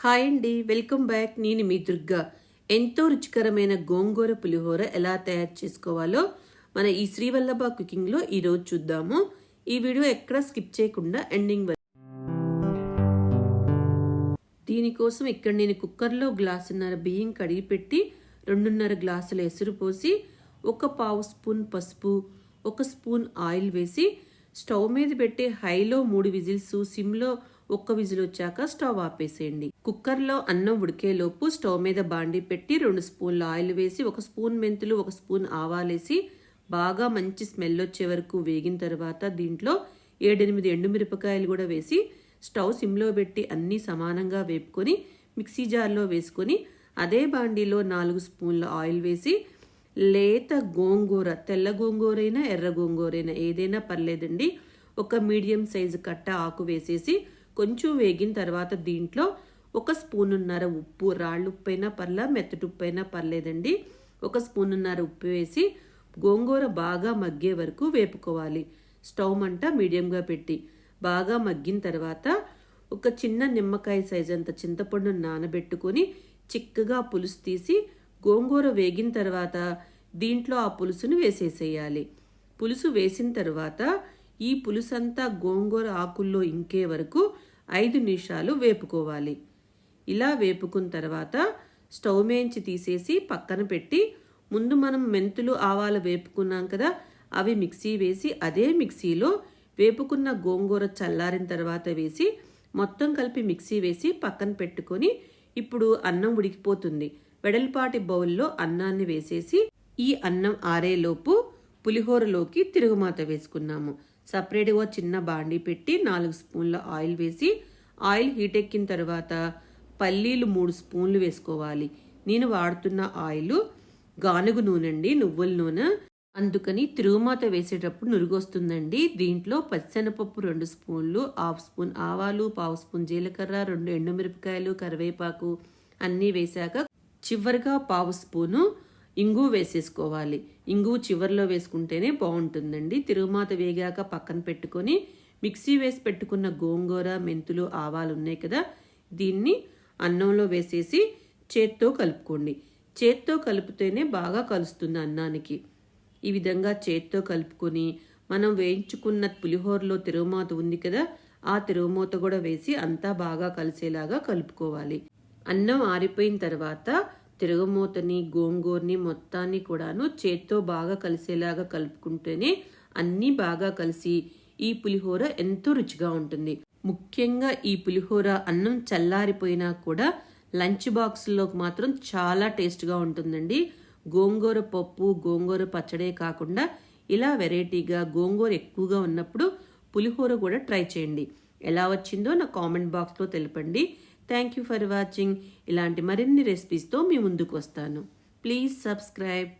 Hi అండి welcome back. నేను మీ దుర్గా. ఎంతో రుచికరమైన గోంగూర పులిహోర ఎలా తయారు చేసుకోవాలో మన ఈ శ్రీవల్లభ కుకింగ్లో ఈరోజు చూద్దాము. ఈ వీడియో ఎక్కడ స్కిప్ చేయకుండా ఎండింగ్ వరకు దీనికోసం ఇక్కడ నేను కుక్కర్లో గ్లాసున్నర బియ్యం కడిగి పెట్టి రెండున్నర గ్లాసుల ఎసురు పోసి ఒక పావు స్పూన్ పసుపు ఒక స్పూన్ ఆయిల్ వేసి స్టవ్ మీద పెట్టి హైలో మూడు విజిల్స్ సిమ్లో ఒక్క విజిల్ వచ్చాక స్టవ్ ఆపేసేయండి. కుక్కర్లో అన్నం ఉడికేలోపు స్టవ్ మీద బాండి పెట్టి రెండు స్పూన్ల ఆయిల్ వేసి ఒక స్పూన్ మెంతులు ఒక స్పూన్ ఆవాలేసి బాగా మంచి స్మెల్ వచ్చే వరకు వేగిన తర్వాత దీంట్లో ఏడెనిమిది ఎండుమిరపకాయలు కూడా వేసి స్టవ్ సిమ్లో పెట్టి అన్నీ సమానంగా వేపుకొని మిక్సీ జార్లో వేసుకొని అదే బాండీలో నాలుగు స్పూన్ల ఆయిల్ వేసి లేత గోంగూర తెల్ల గోంగూరైనా ఎర్ర గోంగూరైనా ఏదైనా పర్లేదండి. ఒక మీడియం సైజు కట్ట ఆకు వేసేసి కొంచెం వేగిన తర్వాత దీంట్లో ఒక స్పూనున్నర ఉప్పు రాళ్ళు ఉప్పు అయినా పర్లా మెత్తటి ఉప్పు అయినా పర్లేదండి. ఒక స్పూనున్నర ఉప్పు వేసి గోంగూర బాగా మగ్గే వరకు వేపుకోవాలి. స్టవ్ మంట మీడియంగా పెట్టి బాగా మగ్గిన తర్వాత ఒక చిన్న నిమ్మకాయ సైజ్ అంత చింతపండును నానబెట్టుకొని చిక్కగా పులుసు తీసి గోంగూర వేగిన తర్వాత దీంట్లో ఆ పులుసును వేసేసేయాలి. పులుసు వేసిన తర్వాత ఈ పులుసంతా గోంగూర ఆకుల్లో ఇంకే వరకు ఐదు నిమిషాలు వేపుకోవాలి. ఇలా వేపుకున్న తర్వాత స్టవ్ మేంచి తీసేసి పక్కన పెట్టి ముందు మనం మెంతులు ఆవాలు వేపుకున్నాం కదా అవి మిక్సీ వేసి అదే మిక్సీలో వేపుకున్న గోంగూర చల్లారిన తర్వాత వేసి మొత్తం కలిపి మిక్సీ వేసి పక్కన పెట్టుకొని ఇప్పుడు అన్నం ఉడికిపోతుంది. వెడల్పాటి బౌల్లో అన్నాన్ని వేసేసి ఈ అన్నం ఆరేలోపు పులిహోరలోకి తిరుగుమాత వేసుకున్నాము. సపరేట్గా చిన్న బాండి పెట్టి నాలుగు స్పూన్ల ఆయిల్ వేసి ఆయిల్ హీట్ ఎక్కిన తర్వాత పల్లీలు మూడు స్పూన్లు వేసుకోవాలి. నేను వాడుతున్న ఆయిల్ గానుగు నూనె అండి నువ్వుల నూనె. అందుకని తిరుగుమాత వేసేటప్పుడు నురుగొస్తుందండి. దీంట్లో పచ్చిశనపప్పు రెండు స్పూన్లు హాఫ్ స్పూన్ ఆవాలు పావు స్పూన్ జీలకర్ర రెండు ఎండుమిరపకాయలు కరివేపాకు అన్నీ వేశాక చివరిగా పావు స్పూను ఇంగు వేసేసుకోవాలి. ఇంగు చివరిలో వేసుకుంటేనే బాగుంటుందండి. తిరుగుమాత వేగాక పక్కన పెట్టుకొని మిక్సీ వేసి పెట్టుకున్న గోంగూర మెంతులు ఆవాలు ఉన్నాయి కదా దీన్ని అన్నంలో వేసేసి చేత్తో కలుపుకోండి. చేత్తో కలిపితేనే బాగా కలుస్తుంది అన్నానికి. ఈ విధంగా చేత్తో కలుపుకొని మనం వేయించుకున్న పులిహోరలో తిరుగుమాత ఉంది కదా ఆ తిరుగుమూత కూడా వేసి అంతా బాగా కలిసేలాగా కలుపుకోవాలి. అన్నం ఆరిపోయిన తర్వాత తిరగమూతని గోంగూరని మొత్తాన్ని కూడాను చేత్తో బాగా కలిసేలాగా కలుపుకుంటేనే అన్నీ బాగా కలిసి ఈ పులిహోర ఎంతో రుచిగా ఉంటుంది. ముఖ్యంగా ఈ పులిహోర అన్నం చల్లారిపోయినా కూడా లంచ్ బాక్స్లోకి మాత్రం చాలా టేస్ట్గా ఉంటుందండి. గోంగూర పప్పు గోంగూర పచ్చడే కాకుండా ఇలా వెరైటీగా గోంగూర ఎక్కువగా ఉన్నప్పుడు పులిహోర కూడా ట్రై చేయండి. ఎలా వచ్చిందో నా కామెంట్ బాక్స్లో తెలపండి. థ్యాంక్ యూ ఫర్ వాచింగ్ ఇలాంటి మరిన్ని రెసిపీస్తో మీ ముందుకు వస్తాను. Please subscribe